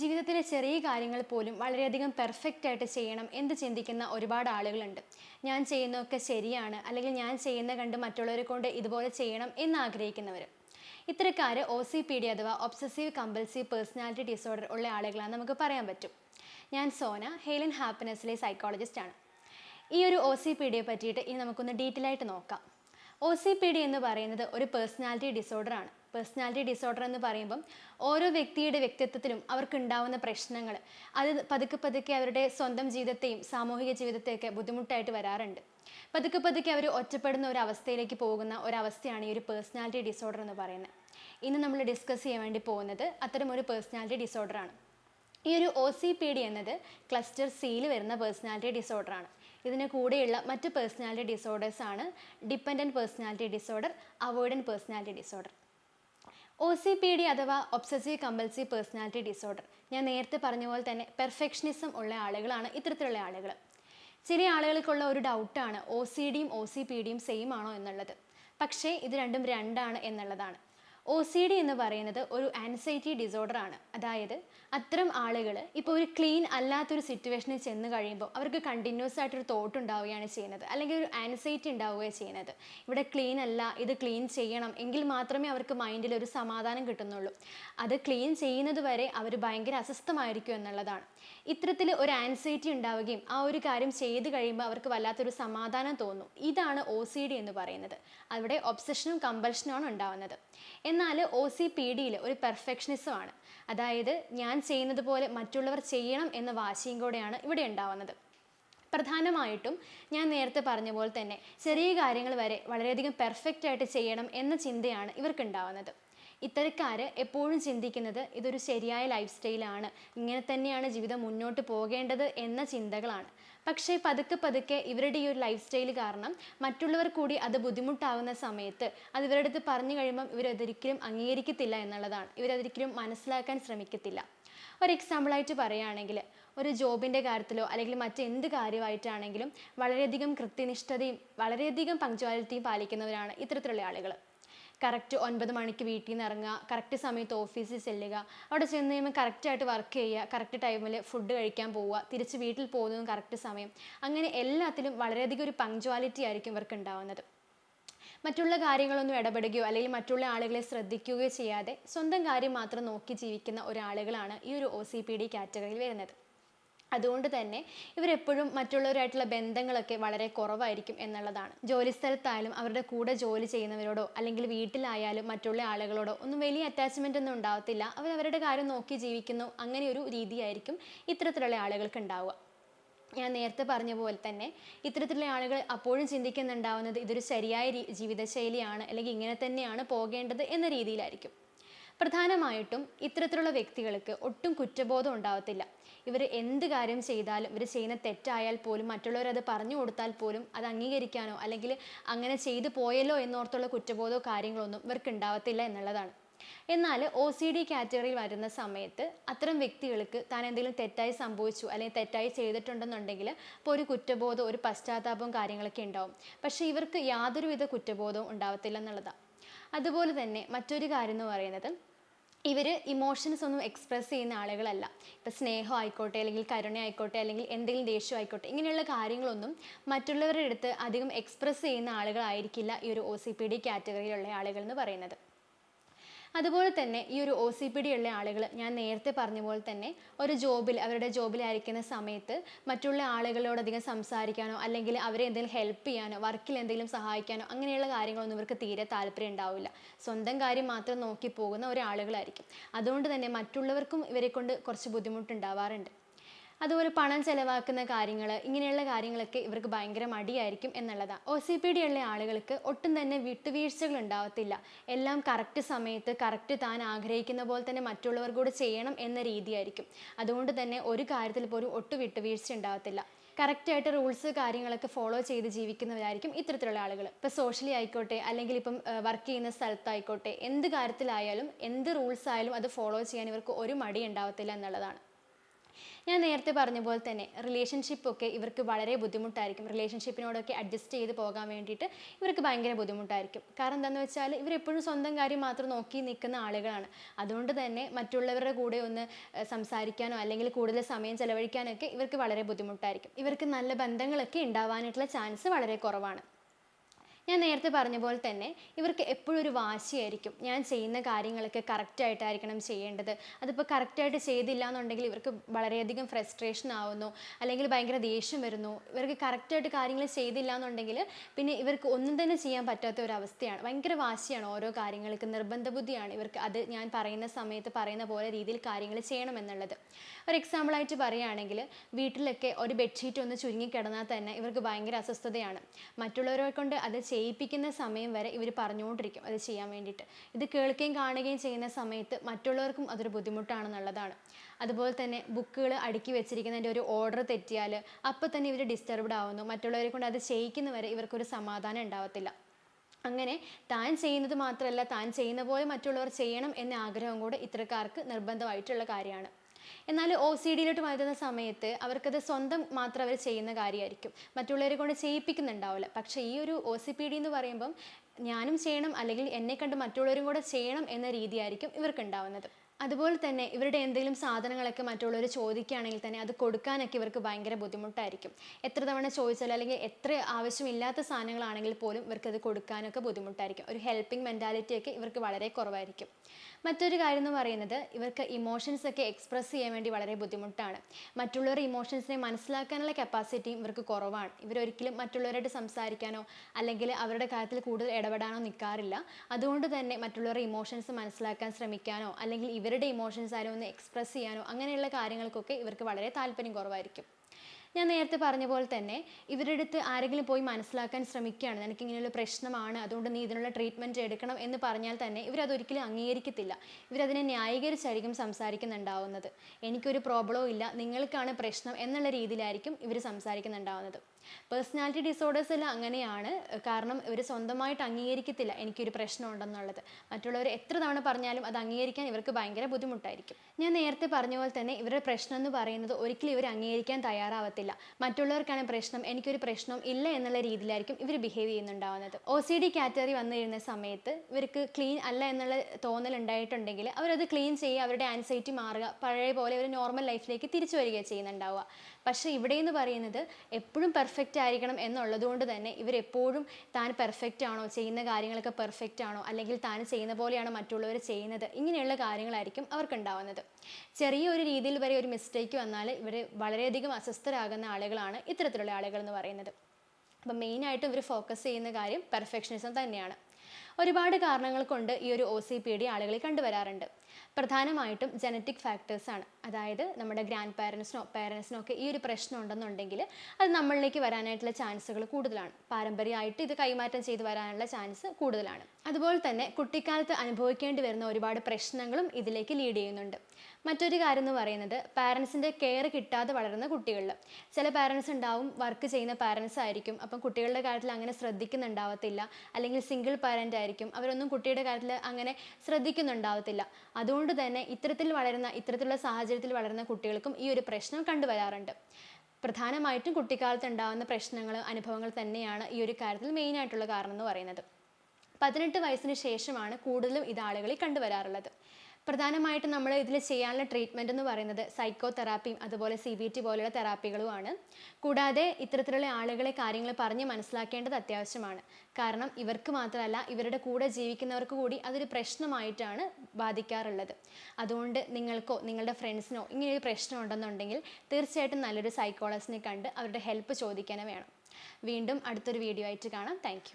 ജീവിതത്തിലെ ചെറിയ കാര്യങ്ങൾ പോലും വളരെയധികം പെർഫെക്റ്റ് ആയിട്ട് ചെയ്യണം എന്ന് ചിന്തിക്കുന്ന ഒരുപാട് ആളുകളുണ്ട്. ഞാൻ ചെയ്യുന്നതൊക്കെ ശരിയാണ് അല്ലെങ്കിൽ ഞാൻ ചെയ്യുന്ന കണ്ട് മറ്റുള്ളവരെ കൊണ്ട് ഇതുപോലെ ചെയ്യണം എന്ന് ആഗ്രഹിക്കുന്നവർ ഇത്തരക്കാർ ഒ സി പി ഡി അഥവാ ഒബ്സസീവ് കമ്പൽസീവ് പേഴ്സണാലിറ്റി ഡിസോർഡർ ഉള്ള ആളുകളാണെന്ന് നമുക്ക് പറയാൻ പറ്റും. ഞാൻ സോന ഹേലൻ ഹാപ്പിനെസ്സിലെ സൈക്കോളജിസ്റ്റ് ആണ്. ഈ ഒരു ഒ സി പി ഡിയെ പറ്റിയിട്ട് ഇനി നമുക്കൊന്ന് ഡീറ്റെയിൽ ആയിട്ട് നോക്കാം. ഒ സി പി ഡി എന്ന് പറയുന്നത് ഒരു പേഴ്സണാലിറ്റി ഡിസോർഡർ ആണ്. പേഴ്സണാലിറ്റി ഡിസോർഡർ എന്ന് പറയുമ്പം ഓരോ വ്യക്തിയുടെ വ്യക്തിത്വത്തിലും അവർക്കുണ്ടാവുന്ന പ്രശ്നങ്ങൾ. അത് പതുക്കെ പതുക്കെ അവരുടെ സ്വന്തം ജീവിതത്തെയും സാമൂഹിക ജീവിതത്തെയൊക്കെ ബുദ്ധിമുട്ടായിട്ട് വരാറുണ്ട്. പതുക്കെ പതുക്കെ അവർ ഒറ്റപ്പെടുന്ന ഒരു അവസ്ഥയിലേക്ക് പോകുന്ന ഒരവസ്ഥയാണ് ഈ ഒരു പേഴ്സണാലിറ്റി ഡിസോർഡർ എന്ന് പറയുന്നത്. ഇന്ന് നമ്മൾ ഡിസ്കസ് ചെയ്യാൻ വേണ്ടി പോകുന്നത് അത്തരം ഒരു പേഴ്സണാലിറ്റി ഡിസോർഡർ ആണ്. ഈ ഒരു ഒ സി പി ഡി എന്നത് ക്ലസ്റ്റർ സിയിൽ വരുന്ന പേഴ്സണാലിറ്റി ഡിസോർഡർ ആണ്. ഇതിന് കൂടെയുള്ള മറ്റ് personality ഡിസോർഡേഴ്സാണ് dependent personality disorder avoidant personality disorder O C P D അഥവാ ഒബ്സസീവ് കമ്പൽസീവ് പേഴ്സണാലിറ്റി ഡിസോർഡർ ഞാൻ നേരത്തെ പറഞ്ഞ പോലെ തന്നെ പെർഫെക്ഷനിസം ഉള്ള ആളുകളാണ് ഇത്തരത്തിലുള്ള ആളുകൾ ചില ആളുകൾക്കുള്ള ഒരു ഡൗട്ടാണ് ഒ സി ഡിയും ഒ സി പി ഡിയും സെയിം ആണോ എന്നുള്ളത്. പക്ഷേ ഇത് രണ്ടും രണ്ടാണ് എന്നുള്ളതാണ്. ഒ സി ഡി എന്ന് പറയുന്നത് ഒരു ആൻസൈറ്റി ഡിസോർഡർ ആണ്. അതായത് അത്തരം ആളുകൾ ഇപ്പോൾ ഒരു ക്ലീൻ അല്ലാത്തൊരു സിറ്റുവേഷനിൽ ചെന്ന് കഴിയുമ്പോൾ അവർക്ക് കണ്ടിന്യൂസ് ആയിട്ടൊരു തോട്ട് ഉണ്ടാവുകയാണ് ചെയ്യുന്നത്. അല്ലെങ്കിൽ ഒരു ആൻസൈറ്റി ഉണ്ടാവുകയാണ് ചെയ്യുന്നത്. ഇവിടെ ക്ലീൻ അല്ല ഇത് ക്ലീൻ ചെയ്യണം എങ്കിൽ മാത്രമേ അവർക്ക് മൈൻഡിൽ ഒരു സമാധാനം കിട്ടുന്നുള്ളൂ. അത് ക്ലീൻ ചെയ്യുന്നത് വരെ അവർ ഭയങ്കര അസ്വസ്ഥമായിരിക്കും എന്നുള്ളതാണ്. ഇത്തരത്തിൽ ഒരു ആൻസൈറ്റി ഉണ്ടാവുകയും ആ ഒരു കാര്യം ചെയ്ത് കഴിയുമ്പോൾ അവർക്ക് വല്ലാത്തൊരു സമാധാനം തോന്നും. ഇതാണ് ഒ സി ഡി എന്ന് പറയുന്നത്. അവിടെ ഒബ്സഷനും കമ്പൽഷനുമാണ് ഉണ്ടാവുന്നത്. എന്നാൽ ഒ സി പി ഡിയിൽ ഒരു പെർഫെക്ഷനിസമാണ് അതായത് ഞാൻ ചെയ്യുന്നത് പോലെ മറ്റുള്ളവർ ചെയ്യണം എന്ന വാശിയും കൂടെയാണ് ഇവിടെ ഉണ്ടാവുന്നത്. പ്രധാനമായിട്ടും ഞാൻ നേരത്തെ പറഞ്ഞ പോലെ തന്നെ ചെറിയ കാര്യങ്ങൾ വരെ വളരെയധികം പെർഫെക്റ്റ് ആയിട്ട് ചെയ്യണം എന്ന ചിന്തയാണ് ഇവർക്കുണ്ടാവുന്നത്. ഇത്തരക്കാർ എപ്പോഴും ചിന്തിക്കുന്നത് ഇതൊരു ശരിയായ ലൈഫ് സ്റ്റൈലാണ് ഇങ്ങനെ തന്നെയാണ് ജീവിതം മുന്നോട്ട് പോകേണ്ടത് എന്ന ചിന്തകളാണ്. പക്ഷേ പതുക്കെ പതുക്കെ ഇവരുടെ ഈ ഒരു ലൈഫ് സ്റ്റൈൽ കാരണം മറ്റുള്ളവർ കൂടി അത് ബുദ്ധിമുട്ടാവുന്ന സമയത്ത് അത് ഇവരുടെ അടുത്ത് പറഞ്ഞു കഴിയുമ്പം ഇവരതൊരിക്കലും അംഗീകരിക്കത്തില്ല എന്നുള്ളതാണ്. ഇവരതൊരിക്കലും മനസ്സിലാക്കാൻ ശ്രമിക്കത്തില്ല. ഒരു എക്സാമ്പിളായിട്ട് പറയുകയാണെങ്കിൽ ഒരു ജോബിന്റെ കാര്യത്തിലോ അല്ലെങ്കിൽ മറ്റെന്ത് കാര്യമായിട്ടാണെങ്കിലും വളരെയധികം കൃത്യനിഷ്ഠതയും വളരെയധികം പങ്ക്ച്വാലിറ്റിയും പാലിക്കുന്നവരാണ് ഇത്തരത്തിലുള്ള ആളുകൾ. കറക്റ്റ് ഒൻപത് മണിക്ക് വീട്ടിൽ നിന്ന് ഇറങ്ങുക കറക്റ്റ് സമയത്ത് ഓഫീസിൽ ചെല്ലുക അവിടെ ചെന്ന് കഴിയുമ്പോൾ കറക്റ്റായിട്ട് വർക്ക് ചെയ്യുക കറക്റ്റ് ടൈമിൽ ഫുഡ് കഴിക്കാൻ പോവുക തിരിച്ച് വീട്ടിൽ പോകുന്നതും കറക്റ്റ് സമയം. അങ്ങനെ എല്ലാത്തിലും വളരെയധികം ഒരു പങ്ക്ച്വാലിറ്റി ആയിരിക്കും ഇവർക്ക് ഉണ്ടാവുന്നത്. മറ്റുള്ള കാര്യങ്ങളൊന്നും ഇടപെടുകയോ അല്ലെങ്കിൽ മറ്റുള്ള ആളുകളെ ശ്രദ്ധിക്കുകയോ ചെയ്യാതെ സ്വന്തം കാര്യം മാത്രം നോക്കി ജീവിക്കുന്ന ഒരാളുകളാണ് ഈ ഒരു ഒ സി പി ഡി കാറ്റഗറിയിൽ വരുന്നത്. അതുകൊണ്ട് തന്നെ ഇവരെപ്പോഴും മറ്റുള്ളവരായിട്ടുള്ള ബന്ധങ്ങളൊക്കെ വളരെ കുറവായിരിക്കും എന്നുള്ളതാണ്. ജോലിസ്ഥലത്തായാലും അവരുടെ കൂടെ ജോലി ചെയ്യുന്നവരോടോ അല്ലെങ്കിൽ വീട്ടിലായാലും മറ്റുള്ള ആളുകളോടോ ഒന്നും വലിയ അറ്റാച്ച്മെന്റ് ഒന്നും ഉണ്ടാവത്തില്ല. അവർ അവരുടെ കാര്യം നോക്കി ജീവിക്കുന്നു. അങ്ങനെ ഒരു രീതിയായിരിക്കും ഇത്തരത്തിലുള്ള ആളുകൾക്ക് ഉണ്ടാവുക ഞാൻ നേരത്തെ പറഞ്ഞ പോലെ തന്നെ ഇത്തരത്തിലുള്ള ആളുകൾ അപ്പോഴും ചിന്തിക്കുന്നുണ്ടാവുന്നത് ഇതൊരു ശരിയായ ജീവിതശൈലിയാണ് അല്ലെങ്കിൽ ഇങ്ങനെ തന്നെയാണ് പോകേണ്ടത് എന്ന രീതിയിലായിരിക്കും. പ്രധാനമായിട്ടും ഇത്തരത്തിലുള്ള വ്യക്തികൾക്ക് ഒട്ടും കുറ്റബോധം ഉണ്ടാവത്തില്ല. ഇവർ എന്ത് കാര്യം ചെയ്താലും ഇവർ ചെയ്യുന്ന തെറ്റായാൽ പോലും മറ്റുള്ളവരത് പറഞ്ഞു കൊടുത്താൽ പോലും അത് അംഗീകരിക്കാനോ അല്ലെങ്കിൽ അങ്ങനെ ചെയ്തു പോയല്ലോ എന്നോർത്തുള്ള കുറ്റബോധമോ കാര്യങ്ങളൊന്നും ഇവർക്ക് ഉണ്ടാവത്തില്ല എന്നുള്ളതാണ്. എന്നാൽ ഒ സി ഡി കാറ്റഗറിയിൽ വരുന്ന സമയത്ത് അത്തരം വ്യക്തികൾക്ക് താൻ എന്തെങ്കിലും തെറ്റായി സംഭവിച്ചു അല്ലെങ്കിൽ തെറ്റായി ചെയ്തിട്ടുണ്ടെന്നുണ്ടെങ്കിൽ ഇപ്പോൾ ഒരു കുറ്റബോധം ഒരു പശ്ചാത്താപവും കാര്യങ്ങളൊക്കെ ഉണ്ടാവും. പക്ഷേ ഇവർക്ക് യാതൊരുവിധ കുറ്റബോധവും ഉണ്ടാവത്തില്ല എന്നുള്ളതാണ് അതുപോലെ തന്നെ മറ്റൊരു കാര്യം എന്ന് പറയുന്നത് ഇവർ ഇമോഷൻസ് ഒന്നും എക്സ്പ്രസ് ചെയ്യുന്ന ആളുകളല്ല. ഇപ്പം സ്നേഹം ആയിക്കോട്ടെ അല്ലെങ്കിൽ കരുണ ആയിക്കോട്ടെ അല്ലെങ്കിൽ എന്തെങ്കിലും ദേഷ്യം ആയിക്കോട്ടെ ഇങ്ങനെയുള്ള കാര്യങ്ങളൊന്നും മറ്റുള്ളവരുടെ അടുത്ത് അധികം എക്സ്പ്രസ് ചെയ്യുന്ന ആളുകളായിരിക്കില്ല ഈ ഒരു ഒ സി പി ഡി കാറ്റഗറിയിലുള്ള ആളുകൾ എന്ന് പറയുന്നത്. അതുപോലെ തന്നെ ഈ ഒരു ഒ സി പി ഡി ഉള്ള ആളുകൾ ഞാൻ നേരത്തെ പറഞ്ഞ പോലെ തന്നെ ഒരു ജോബിൽ അവരുടെ ജോബിലായിരിക്കുന്ന സമയത്ത് മറ്റുള്ള ആളുകളോട് അധികം സംസാരിക്കാനോ അല്ലെങ്കിൽ അവരെ എന്തെങ്കിലും ഹെൽപ്പ് ചെയ്യാനോ വർക്കിൽ എന്തെങ്കിലും സഹായിക്കാനോ അങ്ങനെയുള്ള കാര്യങ്ങളൊന്നും ഇവർക്ക് തീരെ താല്പര്യം ഉണ്ടാവില്ല. സ്വന്തം കാര്യം മാത്രം നോക്കി പോകുന്ന ഒരാളുകളായിരിക്കും. അതുകൊണ്ട് തന്നെ മറ്റുള്ളവർക്കും ഇവരെ കൊണ്ട് കുറച്ച് ബുദ്ധിമുട്ടുണ്ടാവാറുണ്ട്. അതുപോലെ പണം ചെലവാക്കുന്ന കാര്യങ്ങൾ ഇങ്ങനെയുള്ള കാര്യങ്ങളൊക്കെ ഇവർക്ക് ഭയങ്കര മടിയായിരിക്കും എന്നുള്ളതാണ് ഒ സി പി ഡി ഉള്ള ആളുകൾക്ക് ഒട്ടും തന്നെ വിട്ടുവീഴ്ചകൾ ഉണ്ടാവത്തില്ല. എല്ലാം കറക്റ്റ് സമയത്ത് കറക്റ്റ് താൻ ആഗ്രഹിക്കുന്ന പോലെ തന്നെ മറ്റുള്ളവർ കൂടെ ചെയ്യണം എന്ന രീതിയായിരിക്കും. അതുകൊണ്ട് തന്നെ ഒരു കാര്യത്തിൽ പോലും ഒട്ടും വിട്ടുവീഴ്ച ഉണ്ടാവത്തില്ല. കറക്റ്റായിട്ട് റൂൾസ് കാര്യങ്ങളൊക്കെ ഫോളോ ചെയ്ത് ജീവിക്കുന്നവരായിരിക്കും ഇത്തരത്തിലുള്ള ആളുകൾ ഇപ്പോൾ സോഷ്യലി ആയിക്കോട്ടെ അല്ലെങ്കിൽ ഇപ്പം വർക്ക് ചെയ്യുന്ന സ്ഥലത്തായിക്കോട്ടെ എന്ത് കാര്യത്തിലായാലും എന്ത് റൂൾസ് ആയാലും അത് ഫോളോ ചെയ്യാൻ ഇവർക്ക് ഒരു മടി ഉണ്ടാവത്തില്ല എന്നുള്ളതാണ്. ഞാൻ നേരത്തെ പറഞ്ഞ പോലെ തന്നെ റിലേഷൻഷിപ്പ് ഒക്കെ ഇവർക്ക് വളരെ ബുദ്ധിമുട്ടായിരിക്കും. റിലേഷൻഷിപ്പിനോടൊക്കെ അഡ്ജസ്റ്റ് ചെയ്ത് പോകാൻ വേണ്ടിയിട്ട് ഇവർക്ക് ഭയങ്കര ബുദ്ധിമുട്ടായിരിക്കും. കാരണം എന്താണെന്ന് വെച്ചാൽ ഇവരെപ്പോഴും സ്വന്തം കാര്യം മാത്രം നോക്കി നിൽക്കുന്ന ആളുകളാണ്. അതുകൊണ്ട് തന്നെ മറ്റുള്ളവരുടെ കൂടെ ഒന്ന് സംസാരിക്കാനോ അല്ലെങ്കിൽ കൂടുതൽ സമയം ചെലവഴിക്കാനൊക്കെ ഇവർക്ക് വളരെ ബുദ്ധിമുട്ടായിരിക്കും. ഇവർക്ക് നല്ല ബന്ധങ്ങളൊക്കെ ഉണ്ടാവാനായിട്ടുള്ള ചാൻസ് വളരെ കുറവാണ്. ഞാൻ നേരത്തെ പറഞ്ഞ പോലെ തന്നെ ഇവർക്ക് എപ്പോഴും ഒരു വാശിയായിരിക്കും. ഞാൻ ചെയ്യുന്ന കാര്യങ്ങളൊക്കെ കറക്റ്റായിട്ടായിരിക്കണം ചെയ്യേണ്ടത്. അതിപ്പോൾ കറക്റ്റായിട്ട് ചെയ്തില്ല എന്നുണ്ടെങ്കിൽ ഇവർക്ക് വളരെയധികം ഫ്രസ്ട്രേഷൻ ആവുന്നു. അല്ലെങ്കിൽ ഭയങ്കര ദേഷ്യം വരുന്നു. ഇവർക്ക് കറക്റ്റായിട്ട് കാര്യങ്ങൾ ചെയ്തില്ല എന്നുണ്ടെങ്കിൽ പിന്നെ ഇവർക്ക് ഒന്നും തന്നെ ചെയ്യാൻ പറ്റാത്ത ഒരു അവസ്ഥയാണ്. ഭയങ്കര വാശിയാണ് ഓരോ കാര്യങ്ങൾക്ക്. നിർബന്ധ ബുദ്ധിയാണ് ഇവർക്ക്. അത് ഞാൻ പറയുന്ന സമയത്ത് പറയുന്ന പോലെ രീതിയിൽ കാര്യങ്ങൾ ചെയ്യണം എന്നുള്ളത്. ഒരു എക്സാമ്പിളായിട്ട് പറയുകയാണെങ്കിൽ വീട്ടിലൊക്കെ ഒരു ബെഡ്ഷീറ്റ് ഒന്ന് ചുരുങ്ങി കിടന്നാൽ തന്നെ ഇവർക്ക് ഭയങ്കര അസ്വസ്ഥതയാണ്. മറ്റുള്ളവരെ കൊണ്ട് അത് ചെയ്യിപ്പിക്കുന്ന സമയം വരെ ഇവർ പറഞ്ഞുകൊണ്ടിരിക്കും അത് ചെയ്യാൻ വേണ്ടിയിട്ട്. ഇത് കേൾക്കുകയും കാണുകയും ചെയ്യുന്ന സമയത്ത് മറ്റുള്ളവർക്കും അതൊരു ബുദ്ധിമുട്ടാണെന്നുള്ളതാണ്. അതുപോലെ തന്നെ ബുക്കുകൾ അടുക്കി വെച്ചിരിക്കുന്നതിന്റെ ഒരു ഓർഡർ തെറ്റിയാൽ അപ്പോൾ തന്നെ ഇവർ ഡിസ്റ്റർബ്ഡ് ആവുന്നു. മറ്റുള്ളവരെ കൊണ്ട് അത് ചെയ്യിക്കുന്നവരെ ഇവർക്കൊരു സമാധാനം ഉണ്ടാവത്തില്ല. അങ്ങനെ താൻ ചെയ്യുന്നത് മാത്രമല്ല താൻ ചെയ്യുന്ന പോലെ മറ്റുള്ളവർ ചെയ്യണം എന്ന ആഗ്രഹം കൂടെ ഇത്തരക്കാർക്ക് നിർബന്ധമായിട്ടുള്ള കാര്യമാണ്. എന്നാൽ ഒ സി ഡിയിലോട്ട് വരുന്ന സമയത്ത് അവർക്കത് സ്വന്തം മാത്രം അവർ ചെയ്യുന്ന കാര്യമായിരിക്കും. മറ്റുള്ളവരെ കൊണ്ട് ചെയ്യിപ്പിക്കുന്നുണ്ടാവില്ല. പക്ഷേ ഈ ഒരു ഒ സി പി ഡി എന്ന് പറയുമ്പം ഞാനും ചെയ്യണം അല്ലെങ്കിൽ എന്നെ കണ്ട് മറ്റുള്ളവരും കൂടെ ചെയ്യണം എന്ന രീതിയായിരിക്കും ഇവർക്ക് ഉണ്ടാവുന്നത് അതുപോലെ തന്നെ ഇവരുടെ എന്തെങ്കിലും സാധനങ്ങളൊക്കെ മറ്റുള്ളവർ ചോദിക്കുകയാണെങ്കിൽ തന്നെ അത് കൊടുക്കാനൊക്കെ ഇവർക്ക് ഭയങ്കര ബുദ്ധിമുട്ടായിരിക്കും. എത്ര തവണ ചോദിച്ചാലും അല്ലെങ്കിൽ എത്ര ആവശ്യമില്ലാത്ത സാധനങ്ങളാണെങ്കിൽ പോലും ഇവർക്ക് അത് കൊടുക്കാനൊക്കെ ബുദ്ധിമുട്ടായിരിക്കും. ഒരു ഹെൽപ്പിംഗ് മെന്റാലിറ്റി ഒക്കെ ഇവർക്ക് വളരെ കുറവായിരിക്കും. മറ്റൊരു കാര്യം എന്ന് പറയുന്നത് ഇവർക്ക് ഇമോഷൻസ് ഒക്കെ എക്സ്പ്രസ് ചെയ്യാൻ വേണ്ടി വളരെ ബുദ്ധിമുട്ടാണ്. മറ്റുള്ളവരുടെ ഇമോഷൻസിനെ മനസ്സിലാക്കാനുള്ള കപ്പാസിറ്റിയും ഇവർക്ക് കുറവാണ്. ഇവരൊരിക്കലും മറ്റുള്ളവരായിട്ട് സംസാരിക്കാനോ അല്ലെങ്കിൽ അവരുടെ കാര്യത്തിൽ കൂടുതൽ ഇടപെടാനോ നിൽക്കാറില്ല അതുകൊണ്ട് തന്നെ മറ്റുള്ളവരുടെ ഇമോഷൻസ് മനസ്സിലാക്കാൻ ശ്രമിക്കാനോ അല്ലെങ്കിൽ ഇവരുടെ ഇമോഷൻസ് ആരും ഒന്ന് എക്സ്പ്രസ് ചെയ്യാനോ അങ്ങനെയുള്ള കാര്യങ്ങൾക്കൊക്കെ ഇവർക്ക് വളരെ താല്പര്യം കുറവായിരിക്കും. ഞാൻ നേരത്തെ പറഞ്ഞ പോലെ തന്നെ ഇവരുടെ അടുത്ത് ആരെങ്കിലും പോയി മനസ്സിലാക്കാൻ ശ്രമിക്കുകയാണ്. നിനക്ക് ഇങ്ങനെയുള്ള പ്രശ്നമാണ് അതുകൊണ്ട് നീ ഇതിനുള്ള ട്രീറ്റ്മെന്റ് എടുക്കണം എന്ന് പറഞ്ഞാൽ തന്നെ ഇവരതൊരിക്കലും അംഗീകരിക്കത്തില്ല. ഇവരതിനെ ന്യായീകരിച്ചായിരിക്കും സംസാരിക്കുന്നുണ്ടാവുന്നത്. എനിക്കൊരു പ്രോബ്ലവും ഇല്ല. നിങ്ങൾക്കാണ് പ്രശ്നം എന്നുള്ള രീതിയിലായിരിക്കും ഇവർ സംസാരിക്കുന്നുണ്ടാവുന്നത്. പേഴ്സണാലിറ്റി ഡിസോർഡേഴ്സിൽ അങ്ങനെയാണ്. കാരണം ഇവർ സ്വന്തമായിട്ട് അംഗീകരിക്കത്തില്ല എനിക്കൊരു പ്രശ്നം ഉണ്ടെന്നുള്ളത് മറ്റുള്ളവർ എത്ര തവണ പറഞ്ഞാലും അത് അംഗീകരിക്കാൻ ഇവർക്ക് ഭയങ്കര ബുദ്ധിമുട്ടായിരിക്കും. ഞാൻ നേരത്തെ പറഞ്ഞ പോലെ തന്നെ ഇവരുടെ പ്രശ്നം എന്ന് പറയുന്നത് ഒരിക്കലും ഇവർ അംഗീകരിക്കാൻ തയ്യാറാവത്തില്ല. മറ്റുള്ളവർക്കാണ് പ്രശ്നം എനിക്കൊരു പ്രശ്നം ഇല്ല എന്നുള്ള രീതിയിലായിരിക്കും ഇവർ ബിഹേവ് ചെയ്യുന്നുണ്ടാവുന്നത്. ഒ സി ഡി കാറ്റഗറി വന്നു സമയത്ത് ഇവർക്ക് ക്ലീൻ അല്ല എന്നുള്ള തോന്നൽ ഉണ്ടായിട്ടുണ്ടെങ്കിൽ അവരത് ക്ലീൻ ചെയ്യുക അവരുടെ ആൻസൈറ്റി മാറുക പഴയ പോലെ ഒരു നോർമൽ ലൈഫിലേക്ക് തിരിച്ചു വരിക ചെയ്യുന്നുണ്ടാവുക. പക്ഷേ ഇവിടെ എന്ന് പറയുന്നത് എപ്പോഴും ആയിരിക്കണം എന്നുള്ളത് കൊണ്ട് തന്നെ ഇവരെപ്പോഴും താൻ പെർഫെക്റ്റ് ആണോ ചെയ്യുന്ന കാര്യങ്ങളൊക്കെ പെർഫെക്റ്റ് ആണോ അല്ലെങ്കിൽ താൻ ചെയ്യുന്ന പോലെയാണ് മറ്റുള്ളവർ ചെയ്യുന്നത് ഇങ്ങനെയുള്ള കാര്യങ്ങളായിരിക്കും അവർക്കുണ്ടാവുന്നത്. ചെറിയൊരു രീതിയിൽ വരെ ഒരു മിസ്റ്റേക്ക് വന്നാൽ ഇവർ വളരെയധികം അസ്വസ്ഥരാകുന്ന ആളുകളാണ് ഇത്തരത്തിലുള്ള ആളുകൾ എന്ന് പറയുന്നത്. അപ്പം മെയിനായിട്ടും ഇവർ ഫോക്കസ് ചെയ്യുന്ന കാര്യം പെർഫെക്ഷനിസം തന്നെയാണ്. ഒരുപാട് കാരണങ്ങൾ കൊണ്ട് ഈ ഒരു ഒ സി പി ഡി ആളുകളിൽ കണ്ടുവരാറുണ്ട്. പ്രധാനമായിട്ടും ജനറ്റിക് ഫാക്ടേഴ്സാണ് അതായത് നമ്മുടെ ഗ്രാൻഡ് പാരൻസിനോ പാരൻസിനോ ഒക്കെ ഈ ഒരു പ്രശ്നം ഉണ്ടെന്നുണ്ടെങ്കിൽ അത് നമ്മളിലേക്ക് വരാനായിട്ടുള്ള ചാൻസുകൾ കൂടുതലാണ്. പാരമ്പര്യമായിട്ട് ഇത് കൈമാറ്റം ചെയ്തു വരാനുള്ള ചാൻസ് കൂടുതലാണ്. അതുപോലെ തന്നെ കുട്ടിക്കാലത്ത് അനുഭവിക്കേണ്ടി വരുന്ന ഒരുപാട് പ്രശ്നങ്ങളും ഇതിലേക്ക് ലീഡ് ചെയ്യുന്നുണ്ട്. മറ്റൊരു കാര്യം എന്ന് പറയുന്നത് പാരൻസിന്റെ കെയർ കിട്ടാതെ വളരുന്ന കുട്ടികളിൽ. ചില പാരൻസ് ഉണ്ടാവും വർക്ക് ചെയ്യുന്ന പാരൻസ് ആയിരിക്കും. അപ്പം കുട്ടികളുടെ കാര്യത്തിൽ അങ്ങനെ ശ്രദ്ധിക്കുന്നുണ്ടാവത്തില്ല. അല്ലെങ്കിൽ സിംഗിൾ പാരന്റ് ആയിരിക്കും. അവരൊന്നും കുട്ടിയുടെ കാര്യത്തിൽ അങ്ങനെ ശ്രദ്ധിക്കുന്നുണ്ടാവത്തില്ല. അതുകൊണ്ട് തന്നെ ഇത്തരത്തിൽ വളരുന്ന ഇത്തരത്തിലുള്ള സാഹചര്യത്തിൽ വളരുന്ന കുട്ടികൾക്കും ഈ ഒരു പ്രശ്നം കണ്ടുവരാറുണ്ട്. പ്രധാനമായിട്ടും കുട്ടിക്കാലത്ത് ഉണ്ടാകുന്ന പ്രശ്നങ്ങൾ അനുഭവങ്ങൾ തന്നെയാണ് ഈ ഒരു കാര്യത്തിൽ മെയിനായിട്ടുള്ള കാരണം എന്ന് പറയുന്നത്. പതിനെട്ട് വയസ്സിന് ശേഷമാണ് കൂടുതലും ഇത് ആളുകളിൽ കണ്ടുവരാറുള്ളത്. പ്രധാനമായിട്ടും നമ്മൾ ഇതിൽ ചെയ്യാനുള്ള ട്രീറ്റ്മെന്റ് എന്ന് പറയുന്നത് സൈക്കോ തെറാപ്പിയും അതുപോലെ സി ബി ടി പോലെയുള്ള തെറാപ്പികളുമാണ് കൂടാതെ ഇത്തരത്തിലുള്ള ആളുകളെ കാര്യങ്ങൾ പറഞ്ഞ് മനസ്സിലാക്കേണ്ടത് അത്യാവശ്യമാണ്. കാരണം ഇവർക്ക് മാത്രമല്ല ഇവരുടെ കൂടെ ജീവിക്കുന്നവർക്ക് കൂടി അതൊരു പ്രശ്നമായിട്ടാണ് ബാധിക്കാറുള്ളത്. അതുകൊണ്ട് നിങ്ങൾക്കോ നിങ്ങളുടെ ഫ്രണ്ട്സിനോ ഇങ്ങനെയൊരു പ്രശ്നം ഉണ്ടെന്നുണ്ടെങ്കിൽ തീർച്ചയായിട്ടും നല്ലൊരു സൈക്കോളജിസ്റ്റിനെ കണ്ട് അവരുടെ ഹെൽപ്പ് ചോദിക്കാനേ വേണം. വീണ്ടും അടുത്തൊരു വീഡിയോ ആയിട്ട് കാണാം. താങ്ക്